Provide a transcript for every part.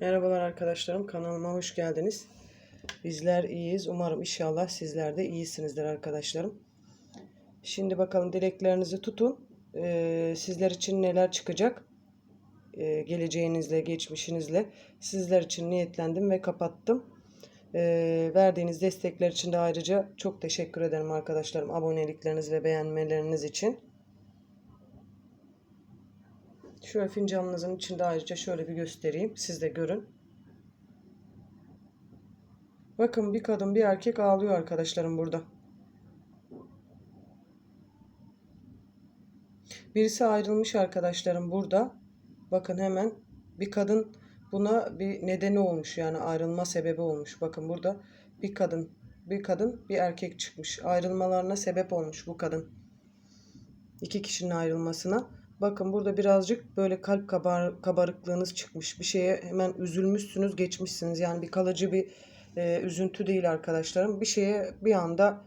Merhabalar arkadaşlarım kanalıma hoş geldiniz. Bizler iyiyiz. Umarım inşallah sizler de iyisinizdir arkadaşlarım. Şimdi bakalım dileklerinizi tutun. Ee, sizler için neler çıkacak? Ee, geleceğinizle, geçmişinizle sizler için niyetlendim ve kapattım. Ee, verdiğiniz destekler için de ayrıca çok teşekkür ederim arkadaşlarım. Abonelikleriniz ve beğenmeleriniz için. Şöyle fincanınızın içinde ayrıca şöyle bir göstereyim. Siz de görün. Bakın bir kadın bir erkek ağlıyor arkadaşlarım burada. Birisi ayrılmış arkadaşlarım burada. Bakın hemen bir kadın buna bir nedeni olmuş yani ayrılma sebebi olmuş. Bakın burada bir kadın bir kadın bir erkek çıkmış. Ayrılmalarına sebep olmuş bu kadın. İki kişinin ayrılmasına. Bakın burada birazcık böyle kalp kabar, kabarıklığınız çıkmış. Bir şeye hemen üzülmüşsünüz, geçmişsiniz. Yani bir kalıcı bir e, üzüntü değil arkadaşlarım. Bir şeye bir anda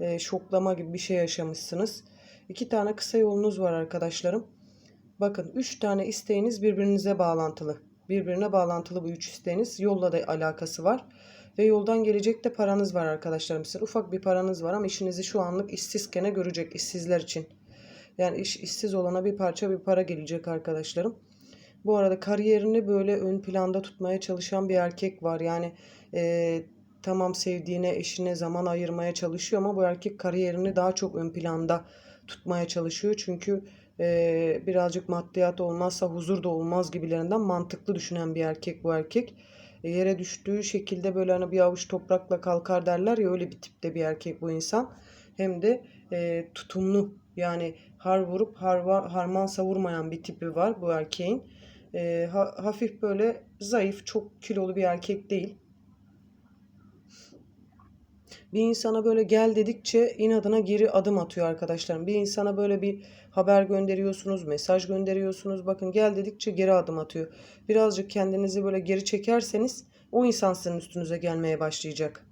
e, şoklama gibi bir şey yaşamışsınız. İki tane kısa yolunuz var arkadaşlarım. Bakın üç tane isteğiniz birbirinize bağlantılı. Birbirine bağlantılı bu üç isteğiniz. Yolla da alakası var. Ve yoldan gelecek de paranız var arkadaşlarım. Sizin ufak bir paranız var ama işinizi şu anlık işsizkene görecek işsizler için. Yani iş, işsiz olana bir parça bir para gelecek arkadaşlarım. Bu arada kariyerini böyle ön planda tutmaya çalışan bir erkek var. Yani e, tamam sevdiğine, eşine zaman ayırmaya çalışıyor ama bu erkek kariyerini daha çok ön planda tutmaya çalışıyor. Çünkü e, birazcık maddiyat olmazsa huzur da olmaz gibilerinden mantıklı düşünen bir erkek bu erkek. E, yere düştüğü şekilde böyle hani bir avuç toprakla kalkar derler ya öyle bir tipte bir erkek bu insan. Hem de e, tutumlu yani har vurup harva, harman savurmayan bir tipi var bu erkeğin. E, ha, hafif böyle zayıf, çok kilolu bir erkek değil. Bir insana böyle gel dedikçe inadına geri adım atıyor arkadaşlarım. Bir insana böyle bir haber gönderiyorsunuz, mesaj gönderiyorsunuz. Bakın gel dedikçe geri adım atıyor. Birazcık kendinizi böyle geri çekerseniz o insan sizin üstünüze gelmeye başlayacak.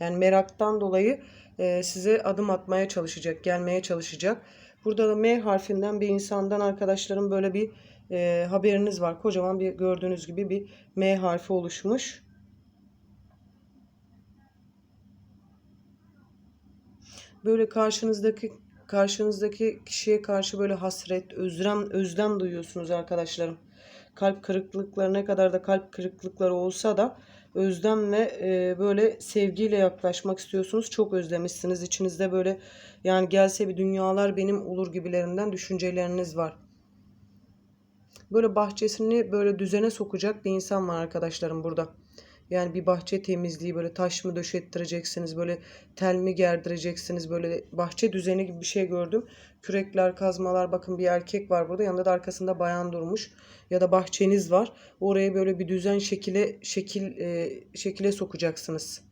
Yani meraktan dolayı e, size adım atmaya çalışacak, gelmeye çalışacak. Burada da M harfinden bir insandan arkadaşlarım böyle bir e, haberiniz var. Kocaman bir gördüğünüz gibi bir M harfi oluşmuş. Böyle karşınızdaki karşınızdaki kişiye karşı böyle hasret, özlem, özlem duyuyorsunuz arkadaşlarım. Kalp kırıklıkları ne kadar da kalp kırıklıkları olsa da özlem ve e, böyle sevgiyle yaklaşmak istiyorsunuz. Çok özlemişsiniz. İçinizde böyle yani gelse bir dünyalar benim olur gibilerinden düşünceleriniz var. Böyle bahçesini böyle düzene sokacak bir insan var arkadaşlarım burada. Yani bir bahçe temizliği böyle taş mı döşettireceksiniz böyle tel mi gerdireceksiniz böyle bahçe düzeni gibi bir şey gördüm. Kürekler kazmalar bakın bir erkek var burada yanında da arkasında bayan durmuş ya da bahçeniz var. Oraya böyle bir düzen şekile şekil e, şekile sokacaksınız.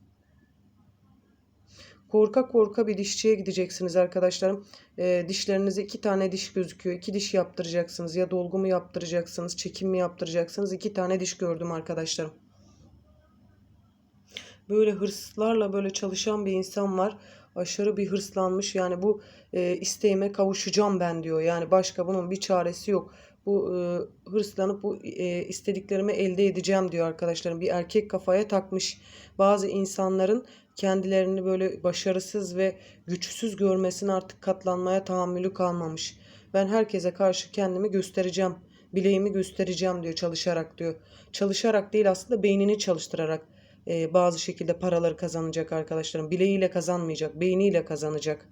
Korka korka bir dişçiye gideceksiniz arkadaşlarım. E, dişlerinize iki tane diş gözüküyor. İki diş yaptıracaksınız. Ya dolgu mu yaptıracaksınız, çekim mi yaptıracaksınız. İki tane diş gördüm arkadaşlarım böyle hırslarla böyle çalışan bir insan var. Aşırı bir hırslanmış. Yani bu e, isteğime kavuşacağım ben diyor. Yani başka bunun bir çaresi yok. Bu e, hırslanıp bu e, istediklerimi elde edeceğim diyor arkadaşlarım. Bir erkek kafaya takmış. Bazı insanların kendilerini böyle başarısız ve güçsüz görmesine artık katlanmaya tahammülü kalmamış. Ben herkese karşı kendimi göstereceğim. Bileğimi göstereceğim diyor çalışarak diyor. Çalışarak değil aslında beynini çalıştırarak e, bazı şekilde paraları kazanacak arkadaşlarım. Bileğiyle kazanmayacak, beyniyle kazanacak.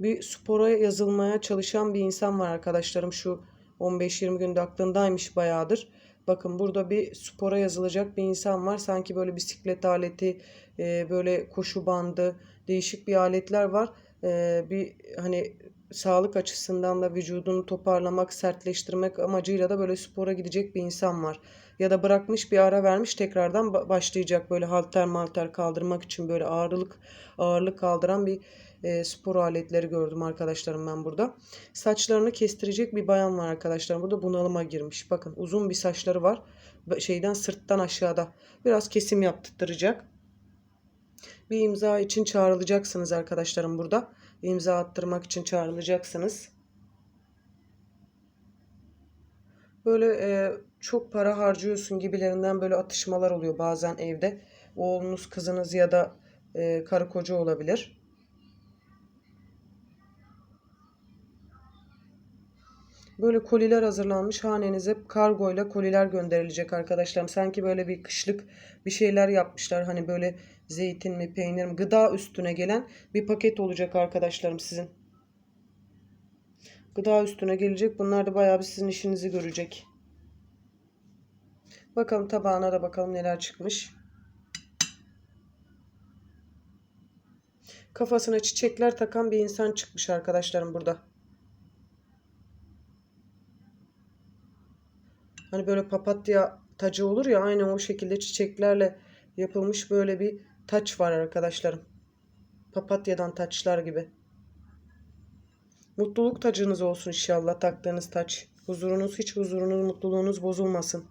Bir spora yazılmaya çalışan bir insan var arkadaşlarım. Şu 15-20 günde aklındaymış bayağıdır. Bakın burada bir spora yazılacak bir insan var. Sanki böyle bisiklet aleti, e, böyle koşu bandı, değişik bir aletler var. E, bir hani sağlık açısından da vücudunu toparlamak, sertleştirmek amacıyla da böyle spora gidecek bir insan var. Ya da bırakmış bir ara vermiş tekrardan başlayacak böyle halter malter kaldırmak için böyle ağırlık ağırlık kaldıran bir e, spor aletleri gördüm arkadaşlarım ben burada. Saçlarını kestirecek bir bayan var arkadaşlarım. Burada bunalıma girmiş. Bakın uzun bir saçları var. Şeyden sırttan aşağıda. Biraz kesim yaptıracak. Bir imza için çağrılacaksınız arkadaşlarım burada imza attırmak için çağrılacaksınız. Böyle e, çok para harcıyorsun gibilerinden böyle atışmalar oluyor bazen evde. Oğlunuz, kızınız ya da e, karı koca olabilir. Böyle koliler hazırlanmış. Hanenize kargoyla koliler gönderilecek arkadaşlarım. Sanki böyle bir kışlık bir şeyler yapmışlar. Hani böyle zeytin mi, peynir mi, gıda üstüne gelen bir paket olacak arkadaşlarım sizin. Gıda üstüne gelecek. Bunlar da bayağı bir sizin işinizi görecek. Bakalım tabağına da bakalım neler çıkmış. Kafasına çiçekler takan bir insan çıkmış arkadaşlarım burada. Hani böyle papatya tacı olur ya aynı o şekilde çiçeklerle yapılmış böyle bir taç var arkadaşlarım. Papatyadan taçlar gibi. Mutluluk tacınız olsun inşallah taktığınız taç. Huzurunuz hiç huzurunuz mutluluğunuz bozulmasın.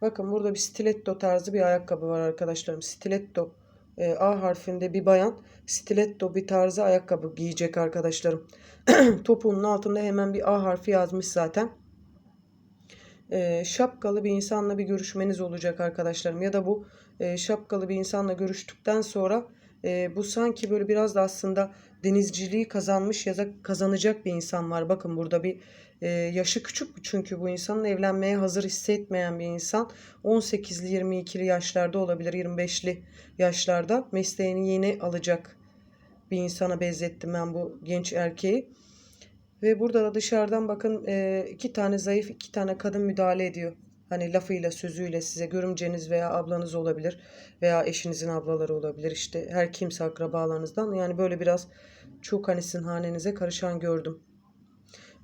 Bakın burada bir stiletto tarzı bir ayakkabı var arkadaşlarım. Stiletto e, A harfinde bir bayan stiletto bir tarzı ayakkabı giyecek arkadaşlarım. Topuğunun altında hemen bir A harfi yazmış zaten. E, şapkalı bir insanla bir görüşmeniz olacak arkadaşlarım. Ya da bu e, şapkalı bir insanla görüştükten sonra e, bu sanki böyle biraz da aslında denizciliği kazanmış ya da kazanacak bir insan var. Bakın burada bir e, yaşı küçük çünkü bu insanın evlenmeye hazır hissetmeyen bir insan. 18'li 22'li yaşlarda olabilir 25'li yaşlarda mesleğini yeni alacak bir insana benzettim ben bu genç erkeği. Ve burada da dışarıdan bakın e, iki tane zayıf iki tane kadın müdahale ediyor. Hani lafıyla sözüyle size görümceniz veya ablanız olabilir veya eşinizin ablaları olabilir işte her kimse akrabalarınızdan yani böyle biraz çok hani sizin hanenize karışan gördüm.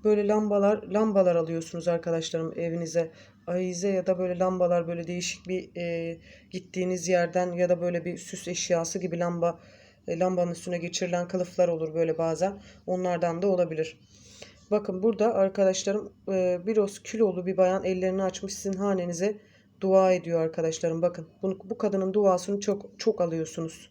Böyle lambalar lambalar alıyorsunuz arkadaşlarım evinize ayize ya da böyle lambalar böyle değişik bir e, gittiğiniz yerden ya da böyle bir süs eşyası gibi lamba e, lambanın üstüne geçirilen kılıflar olur böyle bazen onlardan da olabilir. Bakın burada arkadaşlarım e, biraz kilolu bir bayan ellerini açmış sizin hanenize dua ediyor arkadaşlarım. Bakın bunu, bu kadının duasını çok çok alıyorsunuz.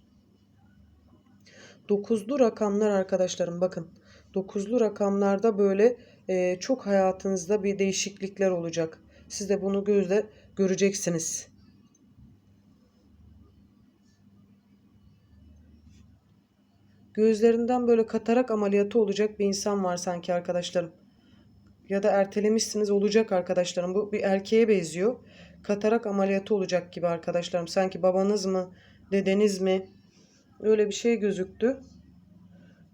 Dokuzlu rakamlar arkadaşlarım bakın. Dokuzlu rakamlarda böyle e, çok hayatınızda bir değişiklikler olacak. Siz de bunu gözle göreceksiniz. Gözlerinden böyle katarak ameliyatı olacak bir insan var sanki arkadaşlarım. Ya da ertelemişsiniz olacak arkadaşlarım. Bu bir erkeğe benziyor. Katarak ameliyatı olacak gibi arkadaşlarım. Sanki babanız mı, dedeniz mi? Öyle bir şey gözüktü.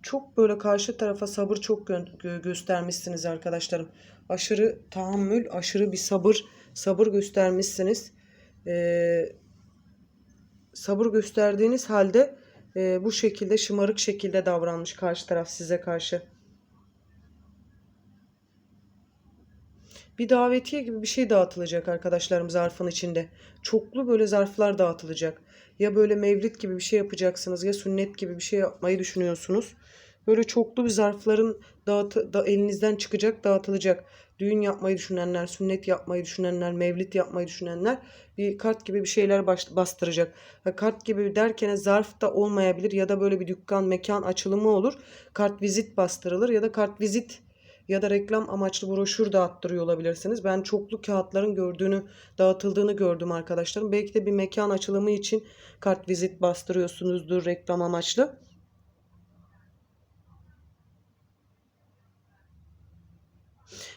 Çok böyle karşı tarafa sabır çok gö- göstermişsiniz arkadaşlarım. Aşırı tahammül, aşırı bir sabır, sabır göstermişsiniz. Ee, sabır gösterdiğiniz halde e, bu şekilde şımarık şekilde davranmış karşı taraf size karşı. Bir davetiye gibi bir şey dağıtılacak arkadaşlarım zarfın içinde. Çoklu böyle zarflar dağıtılacak. Ya böyle mevlit gibi bir şey yapacaksınız ya sünnet gibi bir şey yapmayı düşünüyorsunuz. Böyle çoklu bir zarfların dağıtı, da, elinizden çıkacak, dağıtılacak. Düğün yapmayı düşünenler, sünnet yapmayı düşünenler, mevlit yapmayı düşünenler bir kart gibi bir şeyler bastıracak. Kart gibi derken zarf da olmayabilir ya da böyle bir dükkan, mekan açılımı olur. Kart vizit bastırılır ya da kart vizit ya da reklam amaçlı broşür dağıttırıyor olabilirsiniz. Ben çoklu kağıtların gördüğünü, dağıtıldığını gördüm arkadaşlarım. Belki de bir mekan açılımı için kart vizit bastırıyorsunuzdur reklam amaçlı.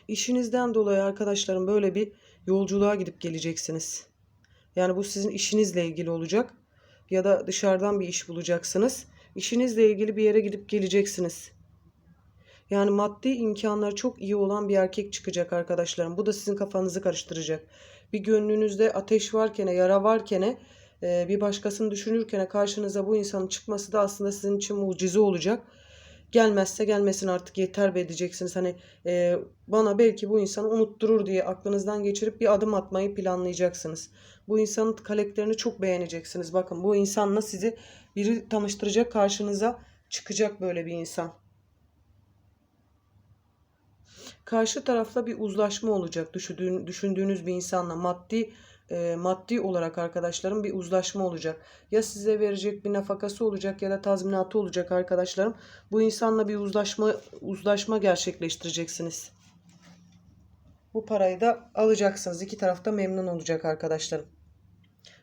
İşinizden dolayı arkadaşlarım böyle bir yolculuğa gidip geleceksiniz. Yani bu sizin işinizle ilgili olacak ya da dışarıdan bir iş bulacaksınız. İşinizle ilgili bir yere gidip geleceksiniz. Yani maddi imkanları çok iyi olan bir erkek çıkacak arkadaşlarım. Bu da sizin kafanızı karıştıracak. Bir gönlünüzde ateş varken, yara varken, e, bir başkasını düşünürken karşınıza bu insanın çıkması da aslında sizin için mucize olacak. Gelmezse gelmesin artık yeter be diyeceksiniz. Hani e, bana belki bu insanı unutturur diye aklınızdan geçirip bir adım atmayı planlayacaksınız. Bu insanın karakterini çok beğeneceksiniz. Bakın bu insanla sizi biri tanıştıracak karşınıza çıkacak böyle bir insan. Karşı tarafla bir uzlaşma olacak düşündüğünüz bir insanla maddi e, maddi olarak arkadaşlarım bir uzlaşma olacak. Ya size verecek bir nafakası olacak ya da tazminatı olacak arkadaşlarım. Bu insanla bir uzlaşma uzlaşma gerçekleştireceksiniz. Bu parayı da alacaksınız. İki tarafta memnun olacak arkadaşlarım.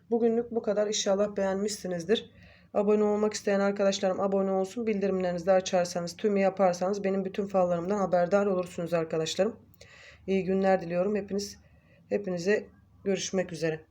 Bugünlük bu kadar. İnşallah beğenmişsinizdir. Abone olmak isteyen arkadaşlarım abone olsun. Bildirimlerinizi de açarsanız, tümü yaparsanız benim bütün fallarımdan haberdar olursunuz arkadaşlarım. İyi günler diliyorum. Hepiniz hepinize görüşmek üzere.